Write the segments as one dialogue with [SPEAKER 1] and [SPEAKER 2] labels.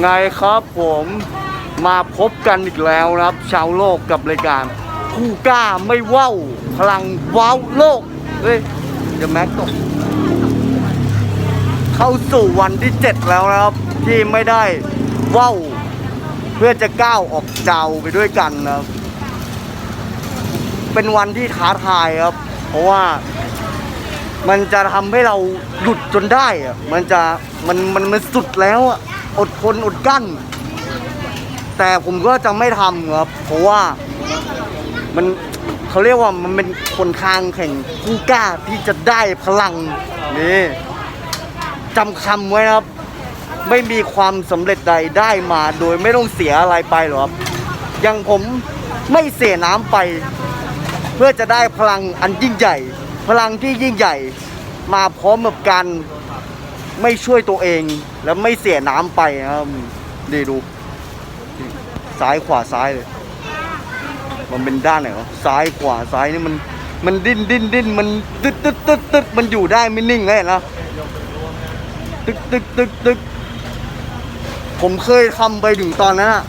[SPEAKER 1] ไงครับผมมาพบกันอีกแล้วนะครับ ชาวโลกกับรายการผู้กล้าไม่ว้าวพลังว้าวโลกเฮ้ยเดี๋ยวแม็กตกเข้าสู่วันที่ 7 แล้วนะครับ ที่ไม่ได้ว้าวเพื่อจะก้าวออกเจ้าไปด้วยกันนะครับ เป็นวันที่ท้าทายครับ เพราะว่ามันจะทำให้เราหลุดจนได้อะมันจะมันมันมันสุดแล้วอะ อดทนอดกั้น แต่ผมก็จะไม่ทำครับ เพราะว่ามันเขาเรียกว่ามันเป็นคนทางแข่งผู้กล้าที่จะได้พลังนี่จำคำไว้นะครับ ไม่มีความสำเร็จใดได้มาโดยไม่ต้องเสียอะไรไปหรอกครับอย่างผมไม่เสียน้ำไป เพื่อจะได้พลังอันยิ่งใหญ่ พลังที่ยิ่งใหญ่ มาพร้อมกับการ ไม่ช่วยตัวเองและไม่เสียน้ำไปนะครับดีดู ซ้ายขวาซ้ายเลย มันเป็นด้านไหนวะซ้ายขวาซ้ายนี่มัน มันดิ้นดิ้นดิ้นมันตึ๊ดตึ๊ดตึ๊ดตึ๊ดมันอยู่ได้ไม่นิ่งเลยนะตึ๊กตึ๊กตึ๊กตึ๊กผมเคยทำไปถึงตอนนั้นอะ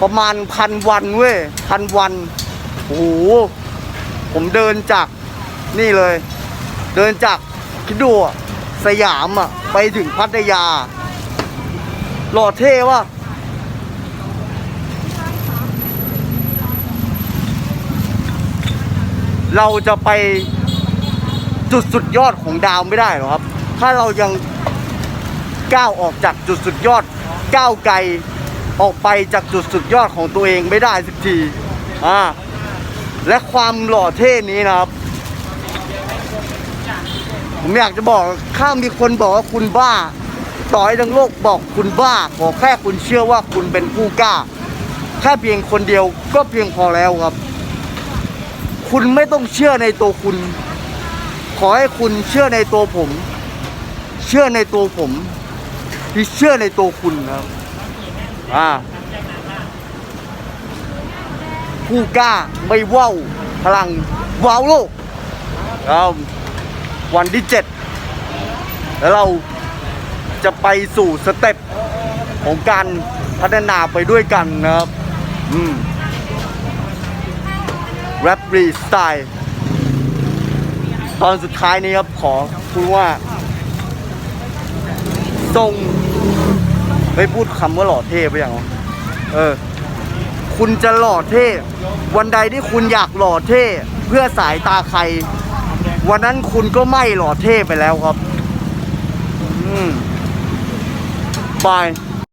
[SPEAKER 1] ประมาณพันวันเว้ยพันวันโอ้โหผมเดินจากนี่เลย เดินจากคิดดูอะ สยามอะ ไปถึงพัทยา หล่อเท่ว่ะเราจะไปจุดสุดยอดของดาวไม่ได้หรอครับ ถ้าเรายังก้าวออกจากจุดสุดยอด ก้าวไกลออกไปจากจุดสุดยอดของตัวเองไม่ได้สักทีอ่าและความหล่อเท่นี้นะครับ ผมอยากจะบอกถ้ามีคนบอกว่าคุณบ้า ต่อให้ทั้งโลกบอกคุณบ้า ขอแค่คุณเชื่อว่าคุณเป็นผู้กล้า แค่เพียงคนเดียวก็เพียงพอแล้วครับ คุณไม่ต้องเชื่อในตัวคุณ ขอให้คุณเชื่อในตัวผม เชื่อในตัวผมที่เชื่อในตัวคุณครับ อ่า ผู้กล้าไม่ว้าวพลังว้าวโลกครับ วันที่เจ็ดแล้วเราจะไปสู่สเต็ปของการพัฒนาไปด้วยกันนะครับอืมแรปรีสไตล์ตอนสุดท้ายนี้ครับ ขอพูดว่าทรงไม่พูดคำว่าหล่อเท่ไปอย่างเออ คุณจะหล่อเท่ วันใดที่คุณอยากหล่อเท่ เพื่อสายตาใคร วันนั้นคุณก็ไม่หล่อเท่ไปแล้วครับ อืมบาย